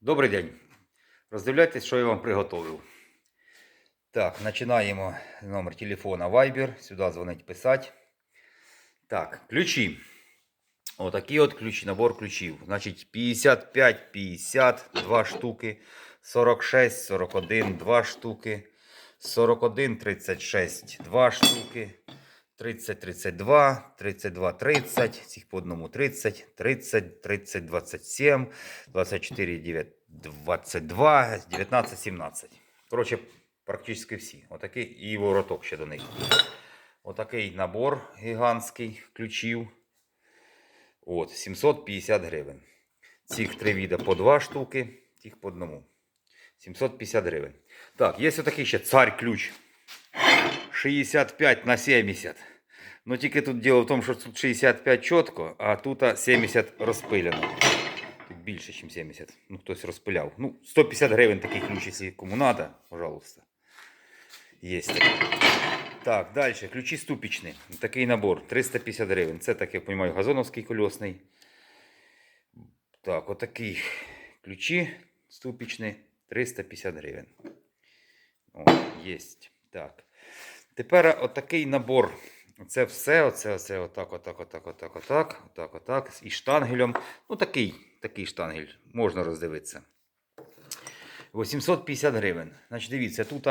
Добрий день. Роздивляйтесь, що я вам приготовив. Так, починаємо номер телефона Viber. Сюди дзвонить писати. Так, ключі. Отакі от ключі, набор ключів. Значить, 55, 50, 2 штуки, 46, 41, 2 штуки, 41, 36, 2 штуки, 30, 32, 32, 30, цих по одному 30, 30, 30, 27, 24, 9, 22, 19, 17. Коротше, практично всі. Отакий і вороток ще до них. Отакий набор гігантський ключів. От, 750 гривень. Цих три віда по два штуки, тих по одному. 750 гривень. Так, є отакий ще цар ключ. 65 на 70. Ну тільки тут діло в тому, що тут 65 чітко, а тут 70 розпиляно. Тут більше, ніж 70. Ну, хтось розпиляв. Ну, 150 гривень такий ключ, якщо кому треба, пожалуйста. Є. Так, далі. Ключі ступічні. Такий набор. 350 гривень. Це, так я розумію, газоновський кольосний. Так, отакі ключі ступічні. 350 гривень. О, є. Так. Тепер отакий набор. Це все, оце, оце, отак, отак, отак, отак, отак, отак, отак. І штангелем. Ну, такий, такий штангель. Можна роздивитися. 850 гривень. Значить, дивіться, тут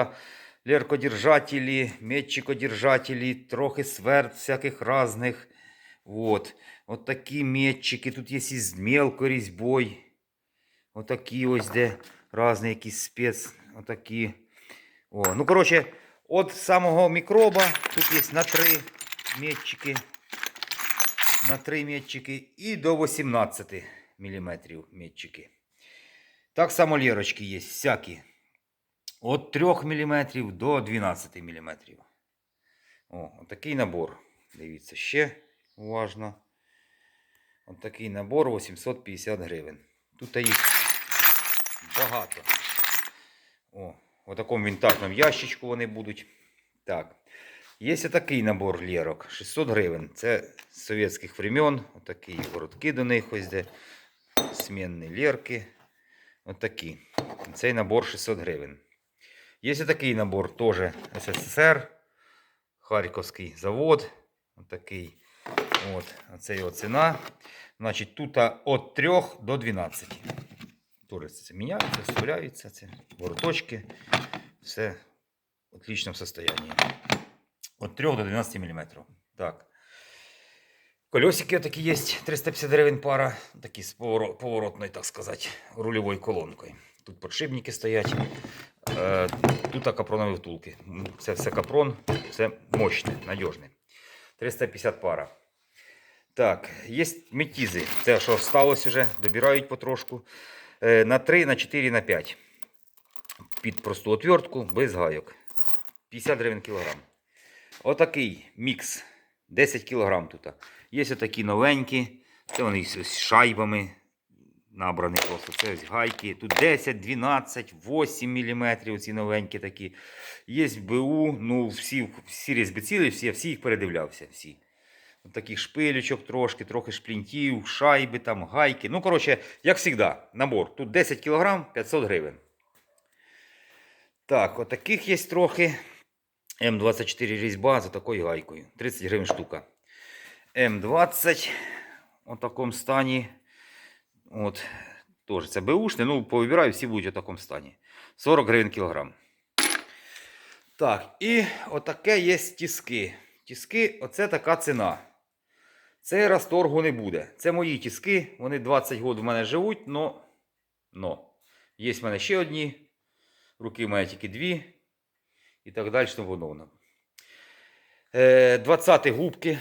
леркодержателі, метчикодержателі, трохи сверд всяких разних. Вот. От такі метчики. Тут є і з мелкою різьбою. Отакі ось де різні якісь спец. Отакі. О, ну, коротше, от самого мікроба тут є на 3 метчики. На 3 метчики і до 18 мм метчики. Так само лірочки є всякі. От 3 мм до 12 мм. О, отакий набор. Дивіться, ще уважно. От такий набор 850 гривень. Тут їх багато. О, в такому вінтажному ящичку вони будуть. Так. Є такий набор лірок. 600 гривень. Це з совєтських времен. Отакі воротки до них ось де. Смінні лірки. Отакі. Цей набор 600 гривень. Є такий набор теж СССР. Харківський завод. Отакий. От, оце його ціна. Значить, тут від 3 до 12. Це міняються, вставляються, це вороточки. Все в отличному состоянии. От 3 до 12 мм. Так. Колесики такі є, 350 гривень пара. Такі з поворотною, так сказати, рульовою колонкою. Тут подшипники стоять. Е, тут капронові втулки. Це все капрон, все мощне, надіжне. 350 пара. Так, є метізи. Це що сталося вже, добирають потрошку. Е, на 3, на 4, на 5. Під просту отвертку, без гайок. 50 гривень кілограм. Отакий мікс. 10 кілограм тут. Є отакі новенькі. Це вони з шайбами набрані просто. Це ось гайки. Тут 10, 12, 8 мм. Оці новенькі такі. Є БУ. Ну, всі, всі різьби цілі, всі, всі їх передивлявся. Всі. Таких шпилючок трошки, трохи шплінтів, шайби, там, гайки. Ну, коротше, як завжди, набор. Тут 10 кг 500 гривень. Так, отаких є трохи. М24 різьба за такою гайкою. 30 гривень штука. М20 у такому стані. От, теж це Бушне. Ну, повибираю, всі будуть у такому стані. 40 гривень кілограм. Так, і отаке є тіски. Тіски, оце така ціна. Цей раз торгу не буде. Це мої тіски. Вони 20 років в мене живуть, но, но. Є в мене ще одні. Руки в мене тільки дві. І так далі, тому подобно. Е, 20 губки.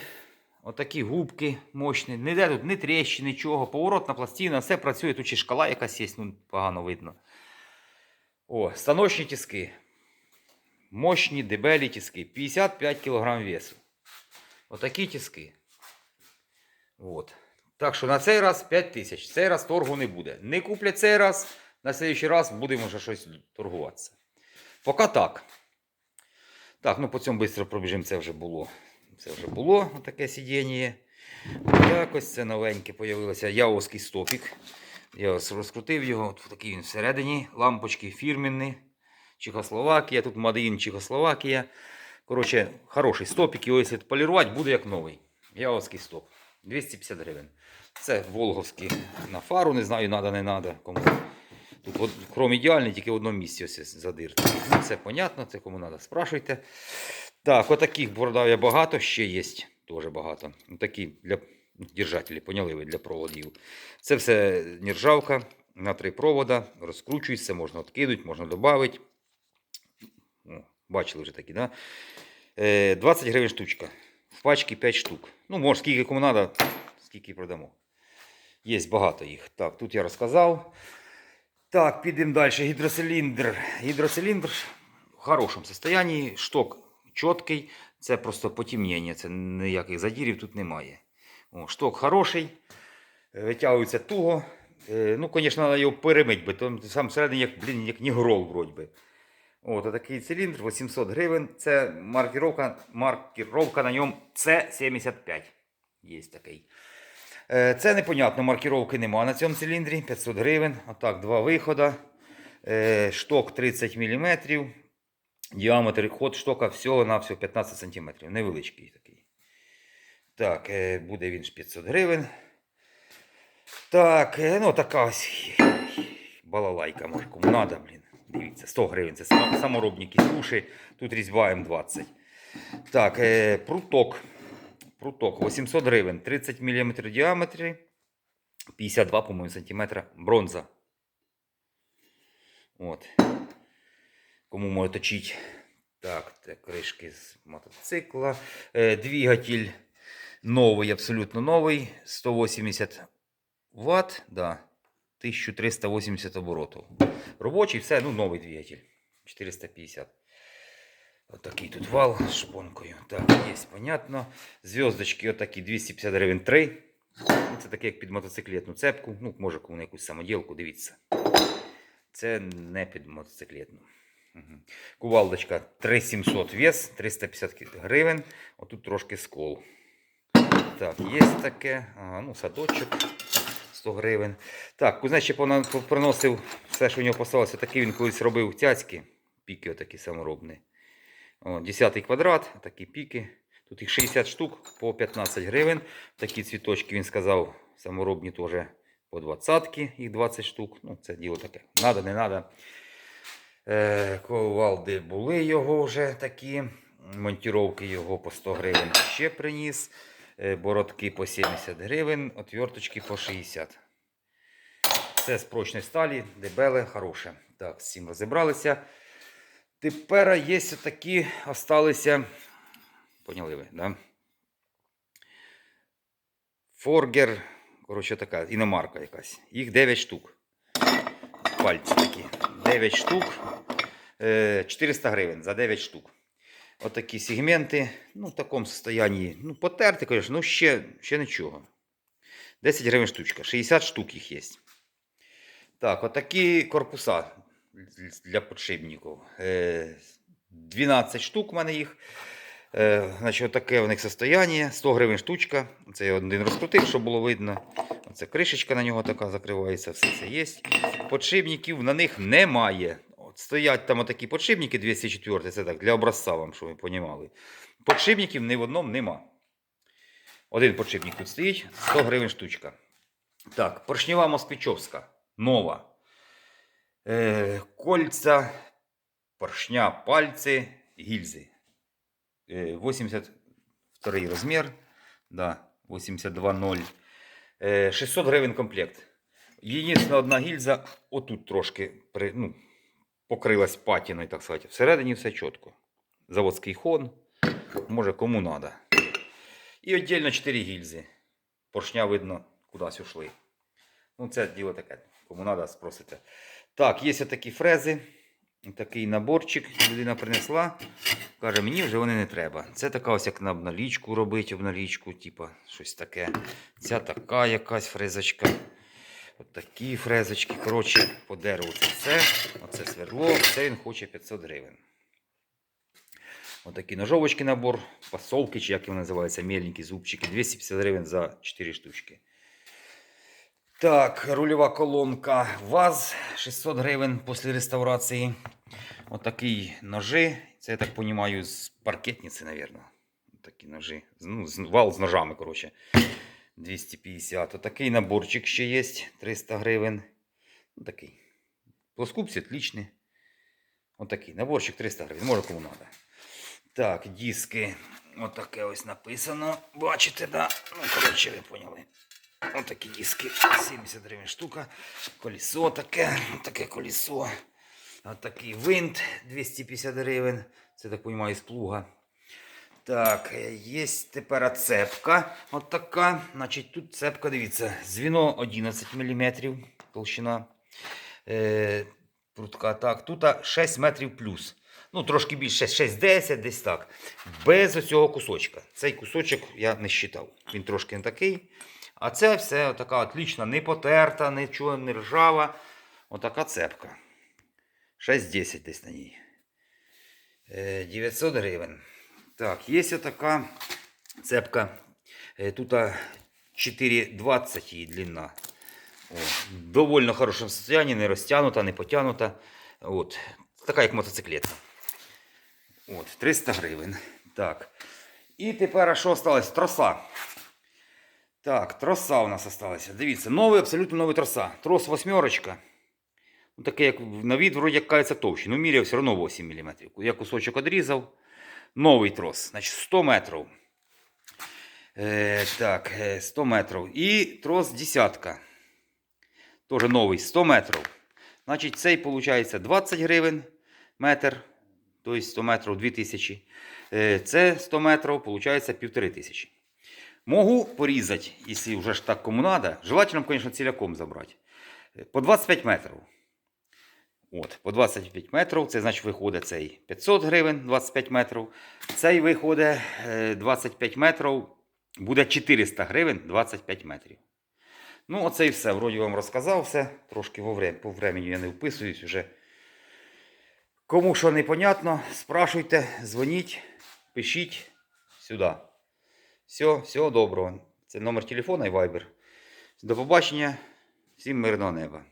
Отакі губки мощні. Ніде тут ні тріщини, нічого. Поворотна пластина, все працює. Тут ще шкала якась є, ну погано видно. О, станочні тіски. Мощні дебелі тіски. 55 кг весу. Отакі тіски. От. Так що на цей раз 5 тисяч. Цей раз торгу не буде. Не куплять цей раз, на следующий раз будемо вже щось торгуватися. Поки так. Так, ну по цьому швидко пробіжимо, це вже було. Це вже було таке сидіння. Так, ось це новеньке появилося. Яовський стопік. Я ось розкрутив його, от такий він всередині. Лампочки фірмінні. Чехословакія, тут Мадеїн Чехословакія. Коротше, хороший стопик, його якщо полірувати, буде як новий. Яовський стоп. 250 гривень. Це волговський на фару, не знаю, надо, не надо. Кому. Тут от, крім ідеальний, тільки в одному місці ось задир. Це понятно, це кому треба, спрашуйте. Так, отаких продав я багато, ще є теж багато. Такі для держателі, поняли ви, для проводів. Це все нержавка на три провода, розкручується, можна відкинути, можна додати. Бачили вже такі, да? Е, 20 гривень штучка. В пачці 5 штук. Ну, може, скільки кому треба, скільки продамо. Є багато їх. Так, тут я розказав. Так, підемо далі. Гідроциліндр. Гідроциліндр в хорошому стані. Шток чіткий. Це просто потемнення. Це ніяких задірів тут немає. О, шток хороший. Витягується туго. Е, Ну, звісно, треба його перемити, бо там сам всередині, як, блін, як нігрол вроді. От такий циліндр 800 гривень. Це маркіровка, маркіровка на ньому С75. Є такий. Е, Це непонятно, маркіровки нема на цьому циліндрі. 500 гривень. Отак, два виходи. Е, Шток 30 мм. Діаметр ход штока всього на всього 15 см. Невеличкий такий. Так, е, буде він ж 500 гривень. Так, ну така ось балалайка, може, кому надо, блін. Дивіться, 100 гривень. Це саморобні кістуші. Тут різьба М20. Так, е, пруток. Пруток 800 гривень, 30 мм діаметрі, 52, по-моєму, сантиметра бронза. От. Кому може точити. Так, це кришки з мотоцикла. Е, двигатель новий, абсолютно новий. 180 Вт, да. 1380 оборотів. Робочий, все, ну, новий двигатель. 450. Отакий тут вал з шпонкою. Так, є, понятно. Зв'язочки отакі 250 гривень 3. Ну, Це таке, як під мотоциклетну цепку. Ну, може, кому якусь самоділку, дивіться. Це не під мотоциклетну. Угу. Кувалдочка 3700 вес, 350 гривень. Отут трошки скол. Так, є таке. Ага, ну, садочок 100 гривень. Так, кузнець ще приносив все, що в нього поставилося. Такий він колись робив цяцьки. Піки отакі саморобні. О, 10 квадрат, такі піки. Тут їх 60 штук по 15 гривень. Такі цвіточки він сказав, саморобні теж по 20, їх 20 штук. Ну, це діло таке. Надо, не надо. Е, ковалди були його вже такі. Монтіровки його по 100 гривень ще приніс. Е, бородки по 70 гривень, отверточки по 60. Це з прочної сталі, дебеле, хороше. Так, з цим розібралися. Тепер є такі, осталися. Поняли ви, да? Форгер, коротше, така іномарка якась. Їх 9 штук. Пальці такі. 9 штук. Е, 400 гривень за 9 штук. Отакі сегменти. Ну, в такому состоянні. Ну, потерти, звісно, ну ще, ще нічого. 10 гривень штучка. 60 штук їх є. Так, отакі корпуса для подшипників. Е, 12 штук у мене їх. Е, Значить, таке у них состояние. 100 гривень штучка. Це я один розкрутив, щоб було видно. Оце кришечка на нього така закривається, все це є. Подшипників на них немає. Стоять там отакі подшипники 204, це так, для образця вам, щоб ви розуміли. Подшипників ні в одному нема. Один подшипник тут стоїть, 100 гривень штучка. Так, поршнева москвичовська. Нова. Е, кольця, поршня, пальці, гільзи. Е, 82 розмір. Да, 82,0. Е, 600 гривень комплект. Єдина одна гільза, отут трошки ну, покрилась патіною, так сказати. Всередині все чітко. Заводський хон. Може кому треба. І віддільно 4 гільзи. Поршня видно, кудись ушли. Ну, це діло таке. Кому треба, спросите. Так, є такі фрези. Такий наборчик людина принесла. Каже, мені вже вони не треба. Це така ось як на обналічку робити, обналічку, типа щось таке. Ця така якась фрезочка. От такі фрезочки. Коротше, по дереву це все. Оце свердло, це він хоче 500 гривень. Отакі ножовочки набор, пасовки, чи як вони називаються, мельники, зубчики. 250 гривень за 4 штучки. Так, рульова колонка ВАЗ 600 гривень після реставрації. Отакий ножи. Це, я так розумію, з паркетниці, мабуть. Такі ножи. Ну, вал з ножами, коротше. 250. Отакий наборчик ще є. 300 гривень. Такий. Плоскупці отличний. Отакий. Наборчик 300 гривень. Може кому треба. Так, диски. Отаке ось написано. Бачите, да? Ну, коротше, ви поняли. Отакі диски. 70 гривень штука. Колесо таке. Таке колесо. Отакий винт 250 гривень. Це так розумію, з плуга. Так, е, є тепер цепка. От така. Значить, тут цепка, дивіться, звіно 11 мм толщина. Е, прутка. Так, тут 6 метрів плюс. Ну, трошки більше, 6-10, десь так. Без оцього кусочка. Цей кусочок я не вважав. Він трошки не такий. А це все така отлічна, не потерта, нічого не ржава. Отака цепка. 6-10 десь на ній. Е, 900 гривень. Так, є така цепка. Е, Тут 4,20 її длина. О, в довольно хорошому состоянии, не розтягнута, не потягнута. От. Така як мотоциклетка. От, 300 гривень. Так. І тепер а що осталось? Троса. Так, троса у нас осталася. Дивіться, новий, абсолютно новий троса. Трос восьмерочка. Ну, таке, як на від, вроді як кається товщий. Ну, міряв все одно 8 мм. Я кусочок одрізав. Новий трос. Значить, 100 метрів. Е, так, е, 100 метрів. І трос десятка. Тоже новий 100 метрів. Значить, цей виходить 20 гривень метр. Тобто 100 метрів 2000. Е, Це 100 метрів, виходить 1500. Могу порізати, якщо вже ж так кому надо. Желательно, звісно, ціляком забрати. Е, По 25 метрів. От, по 25 метрів, це значить виходить цей 500 гривень 25 метрів. Цей виходить е, 25 метрів, буде 400 гривень 25 метрів. Ну, оце і все. Вроді вам розказав все. Трошки по времени я не вписуюсь уже. Кому що непонятно, спрашуйте, дзвоніть, пишіть сюди. Все, всього доброго. Це номер телефона і Viber. До побачення. Всім мирного неба.